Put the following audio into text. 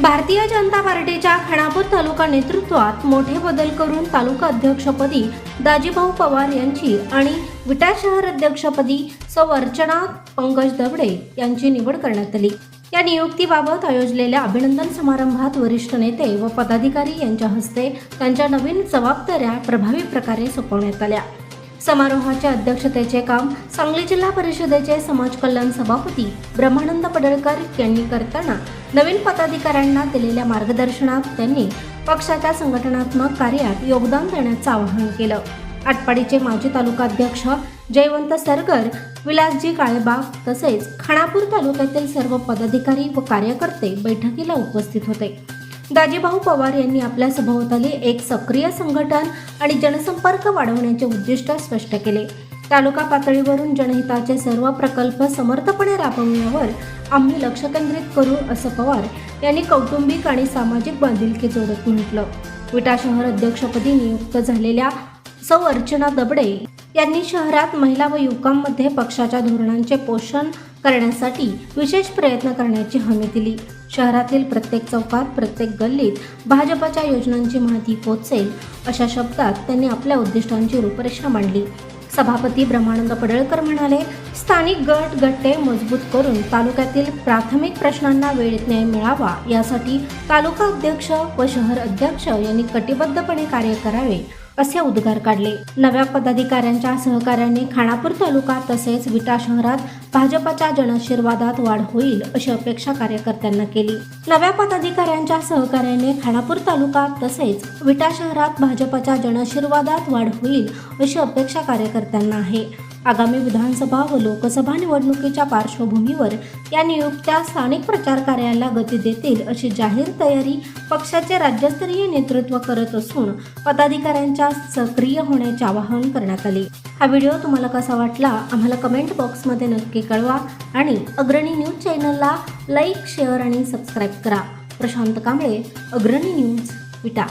भारतीय जनता पार्टीच्या खानापूर तालुका नेतृत्वात मोठे बदल करून तालुका अध्यक्षपदी दाजीभाऊ पवार यांची आणि विटा शहर अध्यक्षपदी सवर्चना पंकज दबडे यांची निवड करण्यात आली. या नियुक्तीबाबत आयोजलेल्या अभिनंदन समारंभात वरिष्ठ नेते व पदाधिकारी यांच्या हस्ते त्यांच्या नवीन जबाबदाऱ्या प्रभावी प्रकारे सोपवण्यात आल्या. समारोहाच्या अध्यक्षतेचे काम सांगली जिल्हा परिषदेचे समाज कल्याण सभापती ब्रह्मानंद पडळकर यांनी करताना नवीन पदाधिकाऱ्यांना दिलेल्या मार्गदर्शनात त्यांनी पक्षाच्या संघटनात्मक कार्यात योगदान देण्याचं आवाहन केलं. आटपाडीचे माजी तालुकाध्यक्ष जयवंत सरगर विलासजी काळेबाग तसेच खानापूर तालुक्यातील सर्व पदाधिकारी व कार्यकर्ते बैठकीला उपस्थित होते. दाजीभाऊ पवार यांनी आपल्या सभोवताली एक सक्रिय संघटन आणि जनसंपर्क वाढवण्याचे उद्दिष्ट स्पष्ट केले. तालुका पातळीवरून जनहिताचे सर्व प्रकल्प समर्थपणे राबवण्यावर आम्ही लक्ष केंद्रित करू असं पवार यांनी कौटुंबिक आणि सामाजिक बांधिलकी जोडत म्हटलं. विटा शहर अध्यक्षपदी नियुक्त झालेल्या सौ अर्चना दबडे यांनी शहरात महिला व युवकांमध्ये पक्षाच्या धोरणांचे पोषण करण्यासाठी विशेष प्रयत्न करण्याची हमी दिली. शहरातील प्रत्येक चौकात प्रत्येक गल्लीत भाजपच्या योजनांची माहिती पोचेल अशा शब्दात त्यांनी आपल्या उद्दिष्टांची रूपरेषा मांडली. सभापती ब्रह्मानंद पडळकर म्हणाले स्थानिक गट गट्टे मजबूत करून तालुक्यातील प्राथमिक प्रश्नांना वेळेत न्याय मिळावा यासाठी तालुका अध्यक्ष व शहर अध्यक्ष यांनी कटिबद्धपणे कार्य करावे. असे उद्गार काढले. नव्या पदाधिकाऱ्यांच्या सहकार्याने खानापूर तालुका तसेच विटा शहरात भाजपच्या जनशीर्वादात वाढ होईल अशी अपेक्षा कार्यकर्त्यांना केली. नव्या पदाधिकाऱ्यांच्या सहकार्याने खानापूर तालुका तसेच विटा शहरात भाजपच्या जनशीर्वादात वाढ होईल अशी अपेक्षा कार्यकर्त्यांना आहे. आगामी विधानसभा व लोकसभा निवडणुकीच्या पार्श्वभूमीवर या नियुक्त्या स्थानिक प्रचार कार्याला गती देतील अशी जाहीर तयारी पक्षाचे राज्यस्तरीय नेतृत्व करत असून पदाधिकाऱ्यांच्या सक्रिय होण्याचे आवाहन करण्यात आले. हा व्हिडिओ तुम्हाला कसा वाटला? आम्हाला कमेंट बॉक्समध्ये नक्की कळवा आणि अग्रणी न्यूज चॅनलला लाईक शेअर आणि सबस्क्राईब करा. प्रशांत कांबळे अग्रणी न्यूज विटा.